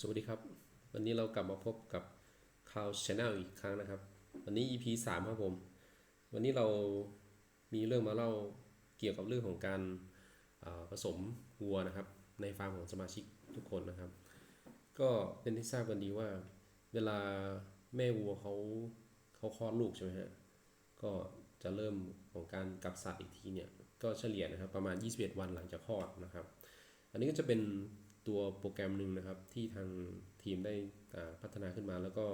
สวัสดีครับ วันนี้เรากลับมาพบกับ Cloud Channel อีกครั้งนะครับ วันนี้ EP 3 ครับผม วันนี้เรามีเรื่องมาเล่าเกี่ยวกับเรื่องของการผสมวัวนะครับ ในฟาร์มของสมาชิกทุกคนนะครับ ก็เป็นที่ทราบกันดีว่า เวลาแม่วัวเขาเขาคลอดลูกใช่ไหมฮะก็จะเริ่มของการกลับสัตว์อีกทีเนี่ยก็เฉลี่ยนะครับประมาณ 21 วันหลังจากคลอดนะครับ อันนี้ก็จะเป็น ตัวโปรแกรมหนึ่งนะครับ ที่ทางทีมได้พัฒนาขึ้นมาแล้วก็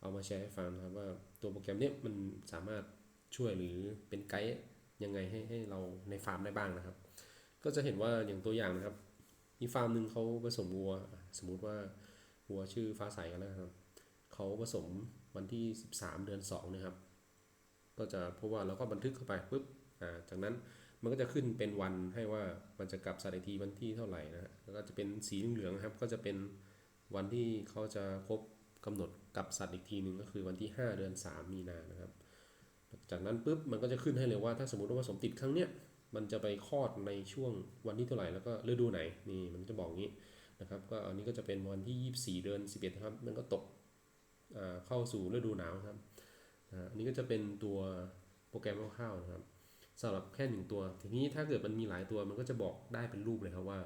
เอามาแชร์ให้ฟังนะครับว่าตัวโปรแกรมนี้มันสามารถช่วยหรือเป็นไกด์ยังไงให้ให้เราในฟาร์มได้บ้างนะครับ ก็จะเห็นว่าอย่างตัวอย่างนะครับ มีฟาร์มหนึ่งเขาผสมวัว สมมุติว่าวัวชื่อฟ้าใสกันแล้วครับเขาผสมวันที่ 13 เดือน2นะครับ ก็จะเพราะว่าเราก็บันทึกเข้าไปปุ๊บจากนั้น มันก็จะขึ้นเป็นวันให้ว่ามันจะกลับสัตว์อีกทีวันที่เท่าไหร่นะฮะแล้วก็จะเป็นสีเหลืองครับ ก็จะเป็นวันที่เขาจะครบกำหนดกลับสัตว์อีกทีหนึ่งก็คือวันที่ 5 เดือน 3 มีนานะครับ จากนั้นปุ๊บมันก็จะขึ้นให้เลยว่าถ้าสมมติว่าผสมติดครั้งเนี้ยมันจะไปคลอดในช่วงวันที่เท่าไหร่แล้วก็ฤดูไหนนี่มันจะบอกงี้นะครับ ก็อันนี้ก็จะเป็นวันที่ 24 เดือน 11ครับ มันก็ตกอ่าเข้าสู่ฤดูหนาวครับอ่าอันนี้ก็จะเป็นตัวโปรแกรมคร่าวๆนะครับ สำหรับแค่หนึ่งตัว ทีนี้ถ้าเกิดมันมีหลายตัวมันก็จะบอกได้เป็นรูปเลยครับว่า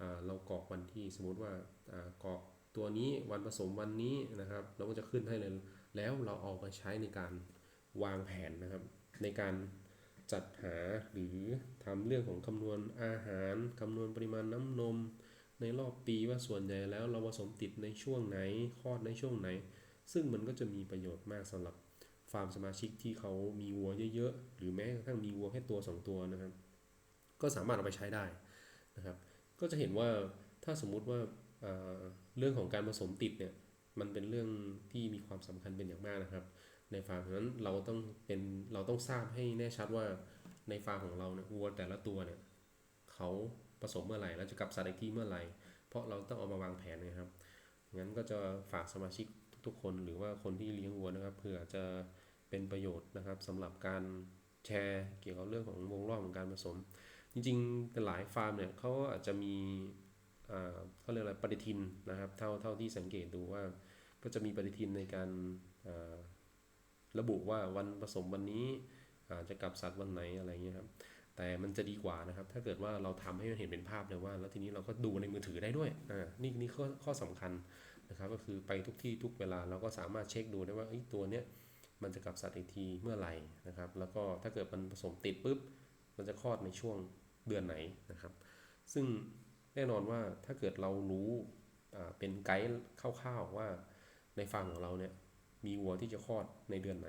อ่าเรากรอกวันที่สมมติว่าอ่ากรอกตัวนี้วันผสมวันนี้นะครับ เราก็จะขึ้นให้เลยแล้วเราเอาไปใช้ในการวางแผนนะครับ ในการจัดหาหรือทำเรื่องของคำนวณอาหารคำนวณปริมาณน้ำนม ในรอบปีว่าส่วนใหญ่แล้วเราผสมติดในช่วงไหนคลอดในช่วงไหน ซึ่งมันก็จะมีประโยชน์มากสำหรับ ฟาร์มสมาชิกที่เขามีวัวเยอะๆ หรือแม้กระทั่งมีวัวแค่ตัว 2 ตัวนะครับ ก็สามารถเอาไปใช้ได้นะครับ ก็จะเห็นว่าถ้าสมมุติว่าเอ่อเรื่องของการผสมติดเนี่ยมันเป็นเรื่องที่มีความสำคัญเป็นอย่างมากนะครับ ในฟาร์มนั้นเราต้องเป็นเราต้องทราบให้แน่ชัดว่าในฟาร์มของเราเนี่ยวัวแต่ละตัวเนี่ยเขาผสมเมื่อไหร่แล้วจะกลับสัตว์อีกที่เมื่อไหร่ เพราะเราต้องเอามาวางแผนนะครับงั้นก็จะฝากสมาชิกทุกคนหรือว่าคนที่เลี้ยงวัวนะครับเผื่อจะ เป็นประโยชน์นะครับสำหรับการแชร์เกี่ยวกับเรื่องของวงรอบของการผสม จริงๆหลายฟาร์มเนี่ยเขาอาจจะมีเขาเรียกอะไรปฏิทินนะครับเท่าเท่าที่สังเกตดูว่า ก็จะมีปฏิทินในการาระบุว่าวันผสมวันนี้จะกลับสัตว์วันไหนอะไรเงี้ยครับแต่มันจะดีกว่านะครับ ถ้าเกิดว่าเราทำให้มันเห็นเป็นภาพเลยว่า แล้วทีนี้เราก็ดูในมือถือได้ด้วยนี่นี่ข้อข้อสำคัญนะครับ ก็คือไปทุกที่ทุกเวลาเราก็สามารถเช็คดูได้ว่าเอ้ตัวเนี้ย มันจะกลับสัตว์อีกทีเมื่อไหร่นะครับ แล้วก็ถ้าเกิดมันผสมติดปุ๊บ มันจะคลอดในช่วงเดือนไหนนะครับ ซึ่งแน่นอนว่าถ้าเกิดเรารู้เป็นไกด์คร่าวๆว่าในฟาร์มของเราเนี่ยมีวัวที่จะคลอดในเดือนไหน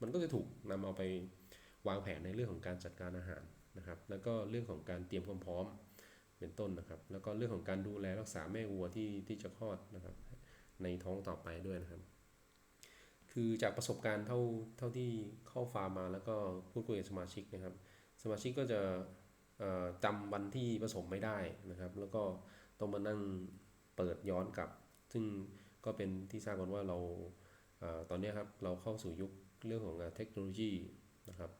มันก็จะถูกนำเอาไปวางแผนในเรื่องของการจัดการอาหารนะครับ แล้วก็เรื่องของการเตรียมความพร้อมเป็นต้นนะครับ แล้วก็เรื่องของการดูแลรักษาแม่วัวที่ที่จะคลอดนะครับ ในท้องต่อไปด้วยนะครับ คือจากประสบการณ์เท่าเท่าที่เข้าฟาร์มมาแล้วก็พูดคุยกับสมาชิกนะครับ สมาชิกก็จะเอ่อจำวันที่ผสมไม่ได้นะครับ แล้วก็ต้องมานั่งเปิดย้อนกลับ ซึ่งก็เป็นที่ทราบกันว่าเราอตอนนี้ครับเราเข้าสู่ยุคเรื่องของเทคโนโลยีนะครับ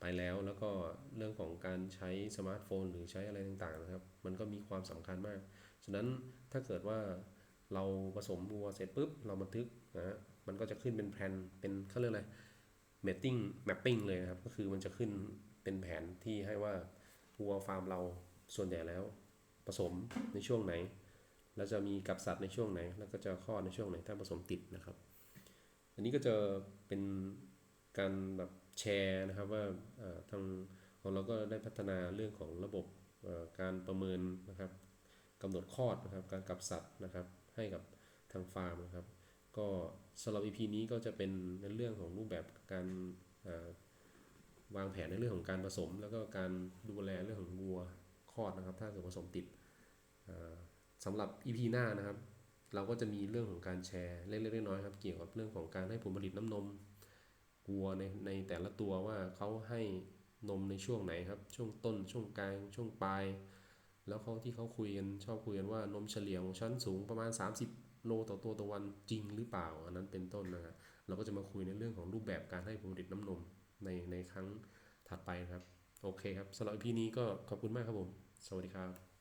ไปแล้วแล้วก็เรื่องของการใช้สมาร์ทโฟน หรือใช้อะไรต่างๆนะครับ มันก็มีความสำคัญมาก ฉะนั้นถ้าเกิดว่าเราผสมวัวเสร็จปุ๊บเราบันทึกนะ มันก็จะขึ้นเป็นแผนเป็นเขาเรียกอะไร mapping mapping เลยนะครับ ก็คือมันจะขึ้นเป็นแผนที่ให้ว่าวัวฟาร์มเราส่วนใหญ่แล้ว ผสมในช่วงไหน แล้วจะมีกับสัตว์ในช่วงไหน แล้วก็จะคลอดในช่วงไหนถ้าผสมติดนะครับ อันนี้ก็จะเป็นการแบบแชร์นะครับว่าทางของเราก็ได้พัฒนาเรื่องของระบบการประเมินนะครับกำหนดคลอดนะครับการกับสัตว์นะครับให้กับทางฟาร์มนะครับ ก็สำหรับ EP นี้ก็จะเป็นในเรื่องของรูปแบบการวางแผนในเรื่องของการผสม แล้วก็การดูแลเรื่องของวัวคลอดนะครับ ถ้าเกิดผสมติดสำหรับ EP หน้านะครับ เราก็จะมีเรื่องของการแชร์เล็กๆน้อยๆครับ เกี่ยวกับเรื่องของการให้ผลผลิตน้ำนมวัวในในแต่ละตัวว่าเขาให้นมในช่วงไหนครับ ช่วงต้น ช่วงกลาง ช่วงปลาย แล้วเขาที่เขาคุยกันชอบคุยกันว่านมเฉลี่ยของชั้นสูงประมาณ 30 โลต่อตัวต่อวันจริงหรือเปล่า อันนั้นเป็นต้นนะฮะเราก็จะมาคุยในเรื่องของรูปแบบการให้ผลผลิตน้ำนมในในครั้งถัดไปนะครับ โอเคครับสำหรับพี่นี้ก็ขอบคุณมากครับผม สวัสดีครับ